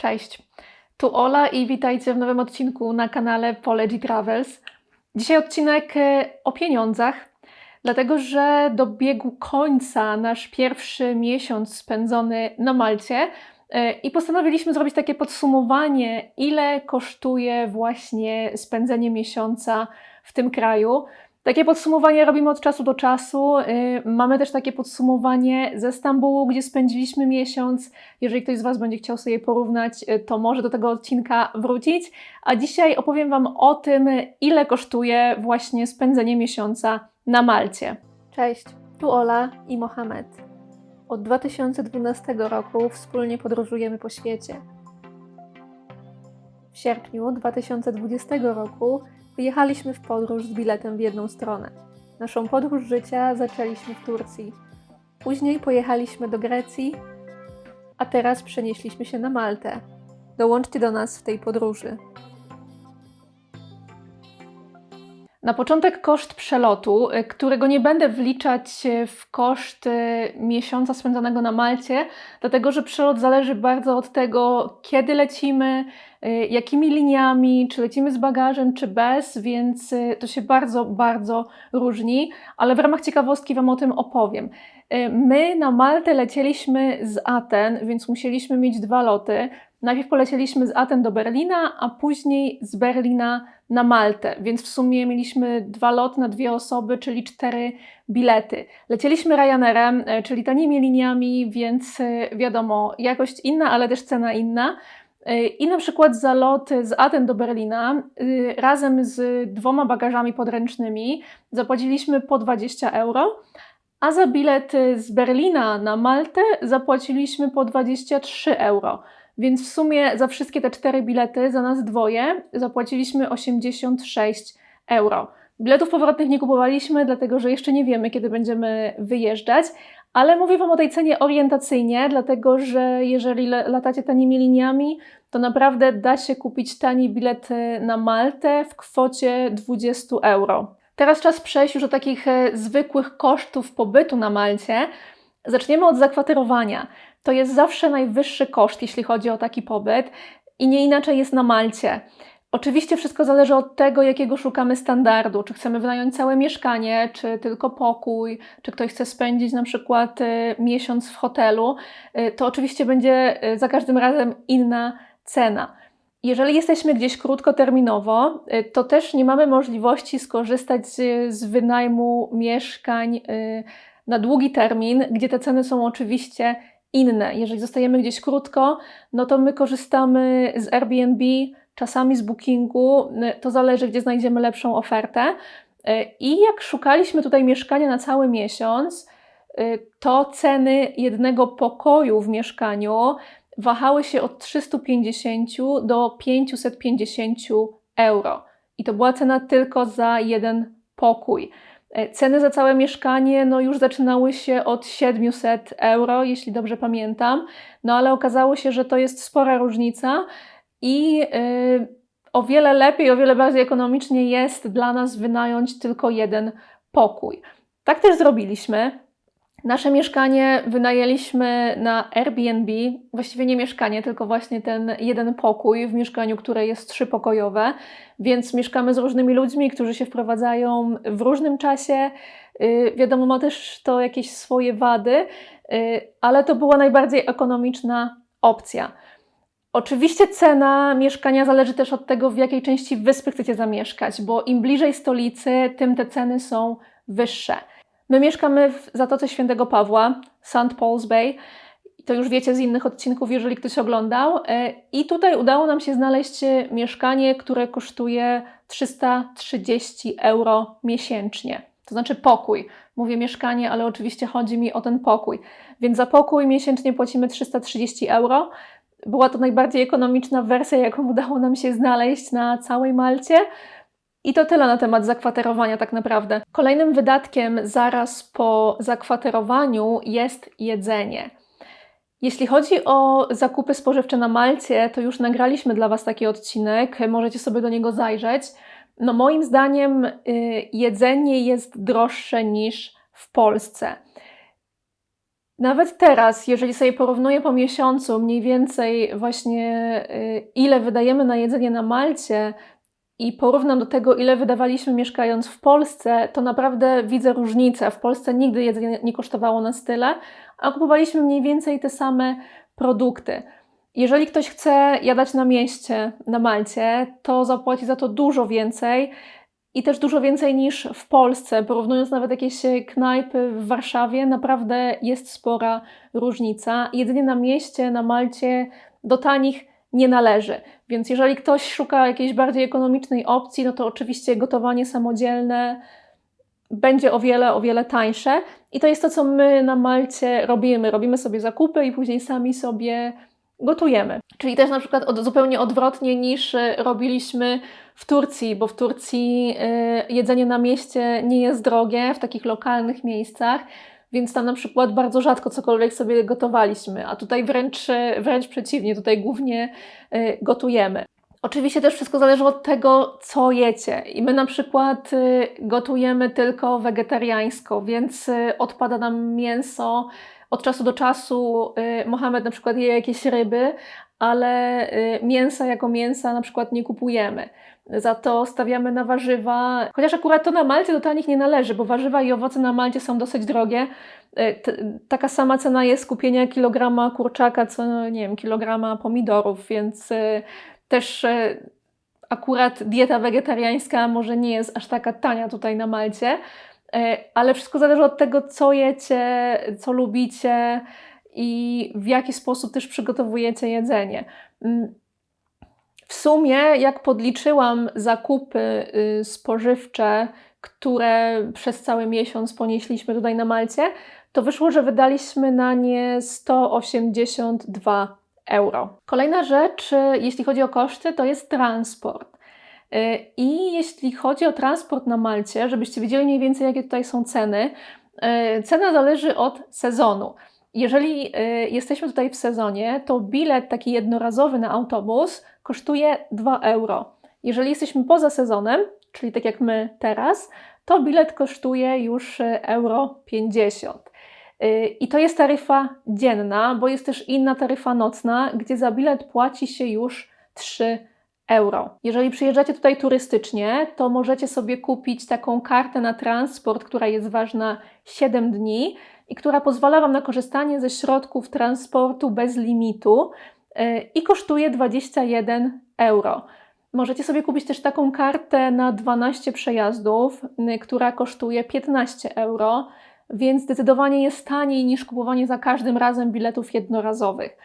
Cześć, tu Ola i witajcie w nowym odcinku na kanale Polegi Travels. Dzisiaj odcinek e, o pieniądzach, dlatego że dobiegł końca nasz pierwszy miesiąc spędzony na Malcie e, i postanowiliśmy zrobić takie podsumowanie, ile kosztuje właśnie spędzenie miesiąca w tym kraju. Takie podsumowanie robimy od czasu do czasu. Y, Mamy też takie podsumowanie ze Stambułu, gdzie spędziliśmy miesiąc. Jeżeli ktoś z Was będzie chciał sobie porównać, y, to może do tego odcinka wrócić. A dzisiaj opowiem Wam o tym, ile kosztuje właśnie spędzenie miesiąca na Malcie. Cześć, tu Ola i Mohamed. Od 2012 roku wspólnie podróżujemy po świecie. W sierpniu 2020 roku wyjechaliśmy w podróż z biletem w jedną stronę. Naszą podróż życia zaczęliśmy w Turcji. Później pojechaliśmy do Grecji, a teraz przenieśliśmy się na Maltę. Dołączcie do nas w tej podróży. Na początek koszt przelotu, y, którego nie będę wliczać y, w koszt y, miesiąca spędzonego na Malcie, dlatego że przelot zależy bardzo od tego, kiedy lecimy, jakimi liniami, czy lecimy z bagażem, czy bez, więc to się bardzo, bardzo różni, ale w ramach ciekawostki Wam o tym opowiem. My na Maltę lecieliśmy z Aten, więc musieliśmy mieć dwa loty. Najpierw polecieliśmy z Aten do Berlina, a później z Berlina na Maltę, więc w sumie mieliśmy dwa loty na dwie osoby, czyli cztery bilety. Lecieliśmy Ryanerem, czyli tanimi liniami, więc wiadomo, jakość inna, ale też cena inna. E, I na przykład za lot z Aten do Berlina razem z dwoma bagażami podręcznymi zapłaciliśmy po 20 euro, a za bilet z Berlina na Maltę zapłaciliśmy po 23 euro. Więc w sumie za wszystkie te cztery bilety, za nas dwoje, zapłaciliśmy 86 euro. Biletów powrotnych nie kupowaliśmy, dlatego że jeszcze nie wiemy, kiedy będziemy wyjeżdżać, ale mówię Wam o tej cenie orientacyjnie, dlatego że jeżeli latacie tanimi liniami, to naprawdę da się kupić tani bilet na Maltę w kwocie 20 euro. Teraz czas przejść już do takich e, zwykłych kosztów pobytu na Malcie. Zaczniemy od zakwaterowania to jest zawsze najwyższy koszt, jeśli chodzi o taki pobyt, i nie inaczej jest na Malcie. Oczywiście wszystko zależy od tego, jakiego szukamy standardu. Czy chcemy wynająć całe mieszkanie, czy tylko pokój, czy ktoś chce spędzić na przykład y, miesiąc w hotelu. Y, to oczywiście będzie y, za każdym razem inna cena. Jeżeli jesteśmy gdzieś krótkoterminowo, to też nie mamy możliwości skorzystać z wynajmu mieszkań na długi termin, gdzie te ceny są oczywiście inne. Jeżeli zostajemy gdzieś krótko, no to my korzystamy z Airbnb, czasami z Bookingu, to zależy, gdzie znajdziemy lepszą ofertę. I jak szukaliśmy tutaj mieszkania na cały miesiąc, to ceny jednego pokoju w mieszkaniu wahały się od 350 do 550 euro. I to była cena tylko za jeden pokój. Ceny za całe mieszkanie no już zaczynały się od 700 euro, jeśli dobrze pamiętam, no ale okazało się, że to jest spora różnica i yy, o wiele lepiej, o wiele bardziej ekonomicznie jest dla nas wynająć tylko jeden pokój. Tak też zrobiliśmy. Nasze mieszkanie wynajęliśmy na Airbnb, właściwie nie mieszkanie, tylko właśnie ten jeden pokój w mieszkaniu, które jest trzypokojowe, więc mieszkamy z różnymi ludźmi, którzy się wprowadzają w różnym czasie. Yy, wiadomo, ma też to jakieś swoje wady, yy, ale to była najbardziej ekonomiczna opcja. Oczywiście cena mieszkania zależy też od tego, w jakiej części wyspy chcecie zamieszkać, bo im bliżej stolicy, tym te ceny są wyższe. My mieszkamy w Zatoce Świętego Pawła, St. Paul's Bay. To już wiecie z innych odcinków, jeżeli ktoś oglądał. E, I tutaj udało nam się znaleźć mieszkanie, które kosztuje 330 euro miesięcznie. To znaczy pokój. Mówię mieszkanie, ale oczywiście chodzi mi o ten pokój. Więc za pokój miesięcznie płacimy 330 euro. Była to najbardziej ekonomiczna wersja, jaką udało nam się znaleźć na całej Malcie. I to tyle na temat zakwaterowania, tak naprawdę. Kolejnym wydatkiem zaraz po zakwaterowaniu jest jedzenie. Jeśli chodzi o zakupy spożywcze na Malcie, to już nagraliśmy dla Was taki odcinek, możecie sobie do niego zajrzeć. No, moim zdaniem, y, jedzenie jest droższe niż w Polsce. Nawet teraz, jeżeli sobie porównuję po miesiącu mniej więcej właśnie y, ile wydajemy na jedzenie na Malcie i porównam do tego, ile wydawaliśmy mieszkając w Polsce, to naprawdę widzę różnicę. W Polsce nigdy jedzenie nie kosztowało nas tyle, a kupowaliśmy mniej więcej te same produkty. Jeżeli ktoś chce jadać na mieście, na Malcie, to zapłaci za to dużo więcej i też dużo więcej niż w Polsce. Porównując nawet jakieś knajpy w Warszawie, naprawdę jest spora różnica. Jedzenie na mieście, na Malcie do tanich nie należy. Więc jeżeli ktoś szuka jakiejś bardziej ekonomicznej opcji, no to oczywiście gotowanie samodzielne będzie o wiele, o wiele tańsze. I to jest to, co my na Malcie robimy. Robimy sobie zakupy i później sami sobie gotujemy. Czyli też na przykład od, zupełnie odwrotnie niż y, robiliśmy w Turcji, bo w Turcji y, jedzenie na mieście nie jest drogie w takich lokalnych miejscach, więc tam na przykład bardzo rzadko cokolwiek sobie gotowaliśmy, a tutaj wręcz, wręcz przeciwnie, tutaj głównie y, gotujemy. Oczywiście też wszystko zależy od tego, co jecie. I my na przykład y, gotujemy tylko wegetariańsko, więc y, odpada nam mięso. Od czasu do czasu y, Mohamed na przykład je jakieś ryby, ale mięsa jako mięsa na przykład nie kupujemy. Za to stawiamy na warzywa, chociaż akurat to na Malcie do tanich nie należy, bo warzywa i owoce na Malcie są dosyć drogie. Taka sama cena jest kupienia kilograma kurczaka, co nie wiem, kilograma pomidorów, więc też akurat dieta wegetariańska może nie jest aż taka tania tutaj na Malcie, ale wszystko zależy od tego, co jecie, co lubicie i w jaki sposób też przygotowujecie jedzenie. Mm, w sumie, jak podliczyłam zakupy y, spożywcze, które przez cały miesiąc ponieśliśmy tutaj na Malcie, to wyszło, że wydaliśmy na nie 182 euro. Kolejna rzecz, jeśli chodzi o koszty, to jest transport. Y, I jeśli chodzi o transport na Malcie, żebyście wiedzieli mniej więcej, jakie tutaj są ceny, y, cena zależy od sezonu. Jeżeli y, jesteśmy tutaj w sezonie, to bilet taki jednorazowy na autobus kosztuje 2 euro. Jeżeli jesteśmy poza sezonem, czyli tak jak my teraz, to bilet kosztuje już euro 50. I to jest taryfa dzienna, bo jest też inna taryfa nocna, gdzie za bilet płaci się już 3 euro. Jeżeli przyjeżdżacie tutaj turystycznie, to możecie sobie kupić taką kartę na transport, która jest ważna 7 dni i która pozwala Wam na korzystanie ze środków transportu bez limitu y, i kosztuje 21 euro. Możecie sobie kupić też taką kartę na 12 przejazdów, y, która kosztuje 15 euro więc zdecydowanie jest taniej niż kupowanie za każdym razem biletów jednorazowych.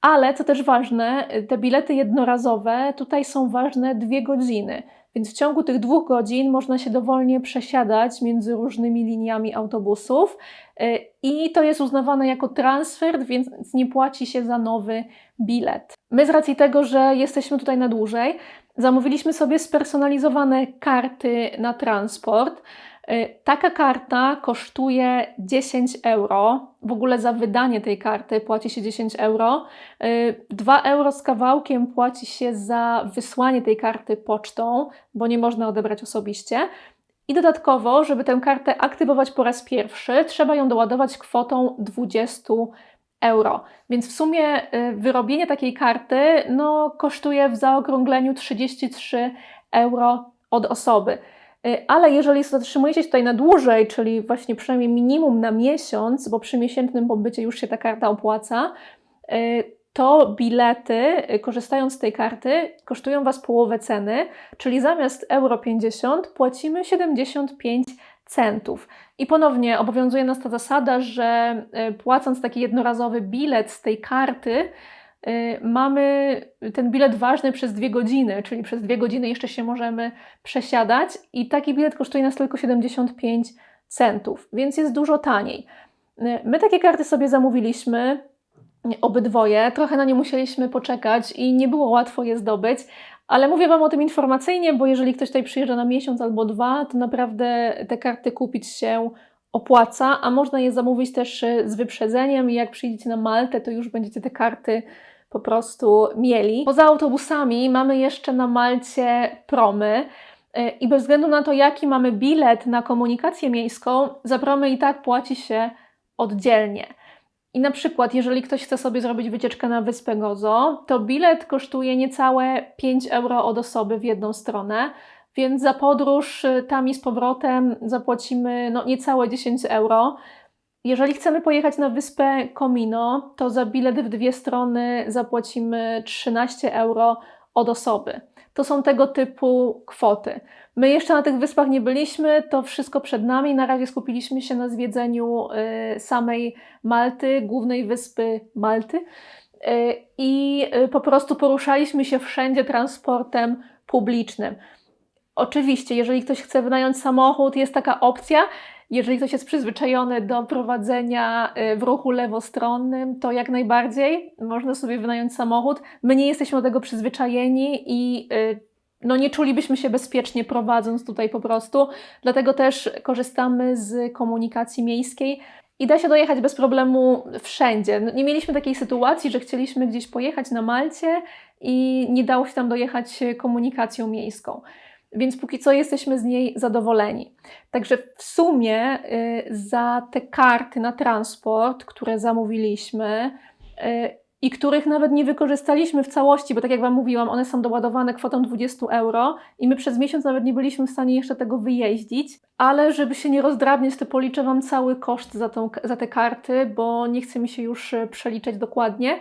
Ale co też ważne, te bilety jednorazowe tutaj są ważne dwie godziny, więc w ciągu tych dwóch godzin można się dowolnie przesiadać między różnymi liniami autobusów y, i to jest uznawane jako transfer, więc nie płaci się za nowy bilet. My z racji tego, że jesteśmy tutaj na dłużej, zamówiliśmy sobie spersonalizowane karty na transport. Y, taka karta kosztuje 10 euro. W ogóle za wydanie tej karty płaci się 10 euro. 2 y, euro z kawałkiem płaci się za wysłanie tej karty pocztą, bo nie można odebrać osobiście. I dodatkowo, żeby tę kartę aktywować po raz pierwszy, trzeba ją doładować kwotą 20 euro. Więc w sumie y, wyrobienie takiej karty no, kosztuje w zaokrągleniu 33 euro od osoby. Y, ale jeżeli zatrzymujecie się tutaj na dłużej, czyli właśnie przynajmniej minimum na miesiąc, bo przy miesięcznym pobycie już się ta karta opłaca, y, to bilety, y, korzystając z tej karty, kosztują Was połowę ceny, czyli zamiast euro 50 płacimy 75 centów. I ponownie obowiązuje nas ta zasada, że płacąc taki jednorazowy bilet z tej karty, mamy ten bilet ważny przez dwie godziny, czyli przez dwie godziny jeszcze się możemy przesiadać i taki bilet kosztuje nas tylko 75 centów, więc jest dużo taniej. Y, my takie karty sobie zamówiliśmy, obydwoje, trochę na nie musieliśmy poczekać i nie było łatwo je zdobyć, ale mówię Wam o tym informacyjnie, bo jeżeli ktoś tutaj przyjeżdża na miesiąc albo dwa, to naprawdę te karty kupić się opłaca, a można je zamówić też z wyprzedzeniem i jak przyjdziecie na Maltę, to już będziecie te karty po prostu mieli. Poza autobusami mamy jeszcze na Malcie promy. Y, I bez względu na to, jaki mamy bilet na komunikację miejską, za promy i tak płaci się oddzielnie. I na przykład, jeżeli ktoś chce sobie zrobić wycieczkę na Wyspę Gozo, to bilet kosztuje niecałe 5 euro od osoby w jedną stronę, więc za podróż y, tam i z powrotem zapłacimy no, niecałe 10 euro. Jeżeli chcemy pojechać na wyspę Komino, to za bilet w dwie strony zapłacimy 13 euro od osoby. To są tego typu kwoty. My jeszcze na tych wyspach nie byliśmy, to wszystko przed nami. Na razie skupiliśmy się na zwiedzeniu y, samej Malty, głównej wyspy Malty. Y, I po prostu poruszaliśmy się wszędzie transportem publicznym. Oczywiście, jeżeli ktoś chce wynająć samochód, jest taka opcja. Jeżeli ktoś jest przyzwyczajony do prowadzenia y, w ruchu lewostronnym, to jak najbardziej można sobie wynająć samochód. My nie jesteśmy do tego przyzwyczajeni i y, no nie czulibyśmy się bezpiecznie prowadząc tutaj po prostu. Dlatego też korzystamy z komunikacji miejskiej. I da się dojechać bez problemu wszędzie. No, Nie mieliśmy takiej sytuacji, że chcieliśmy gdzieś pojechać na Malcie i nie dało się tam dojechać komunikacją miejską. Więc póki co jesteśmy z niej zadowoleni. Także w sumie y, za te karty na transport, które zamówiliśmy y, i których nawet nie wykorzystaliśmy w całości, bo tak jak Wam mówiłam, one są doładowane kwotą 20 euro i my przez miesiąc nawet nie byliśmy w stanie jeszcze tego wyjeździć, ale żeby się nie rozdrabniać, to policzę Wam cały koszt za, tą, za te karty, bo nie chce mi się już y, przeliczać dokładnie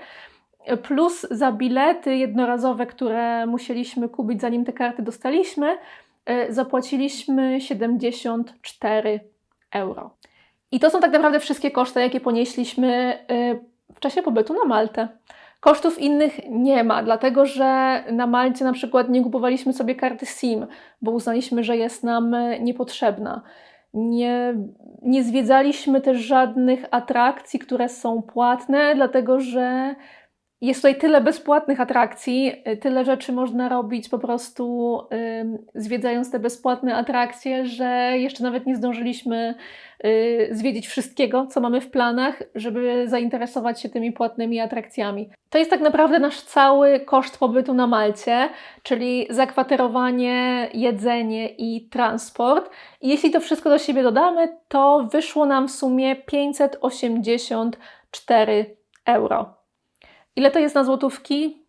plus za bilety jednorazowe, które musieliśmy kupić zanim te karty dostaliśmy, y, zapłaciliśmy 74 euro. I to są tak naprawdę wszystkie koszty, jakie ponieśliśmy y, w czasie pobytu na Maltę. Kosztów innych nie ma, dlatego że na Malcie na przykład nie kupowaliśmy sobie karty SIM, bo uznaliśmy, że jest nam y, niepotrzebna. Nie, nie zwiedzaliśmy też żadnych atrakcji, które są płatne, dlatego że jest tutaj tyle bezpłatnych atrakcji, y, tyle rzeczy można robić po prostu zwiedzając te bezpłatne atrakcje, że jeszcze nawet nie zdążyliśmy y, zwiedzić wszystkiego, co mamy w planach, żeby zainteresować się tymi płatnymi atrakcjami. To jest tak naprawdę nasz cały koszt pobytu na Malcie, czyli zakwaterowanie, jedzenie i transport. I jeśli to wszystko do siebie dodamy, to wyszło nam w sumie 584 euro. Ile to jest na złotówki?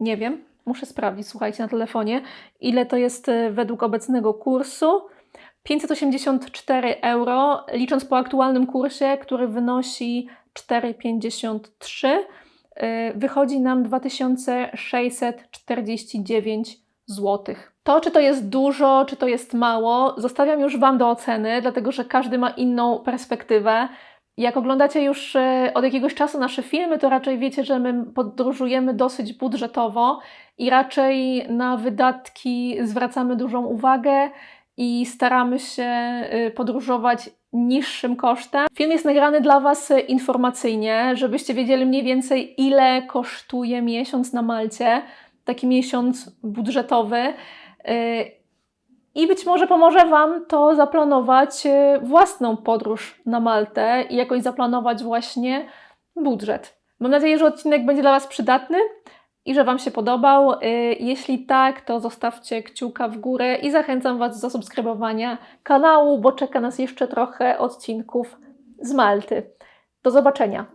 Nie wiem, muszę sprawdzić, słuchajcie, na telefonie. Ile to jest e, według obecnego kursu? 584 euro, licząc po aktualnym kursie, który wynosi 4,53, e, wychodzi nam 2649 zł. To, czy to jest dużo, czy to jest mało, zostawiam już Wam do oceny, dlatego że każdy ma inną perspektywę. Jak oglądacie już e, od jakiegoś czasu nasze filmy, to raczej wiecie, że my podróżujemy dosyć budżetowo i raczej na wydatki zwracamy dużą uwagę i staramy się e, podróżować niższym kosztem. Film jest nagrany dla Was e, informacyjnie, żebyście wiedzieli mniej więcej, ile kosztuje miesiąc na Malcie, taki miesiąc budżetowy. I być może pomoże Wam to zaplanować e, własną podróż na Maltę i jakoś zaplanować właśnie budżet. Mam nadzieję, że odcinek będzie dla Was przydatny i że Wam się podobał. E, Jeśli tak, to zostawcie kciuka w górę i zachęcam Was do zasubskrybowania kanału, bo czeka nas jeszcze trochę odcinków z Malty. Do zobaczenia.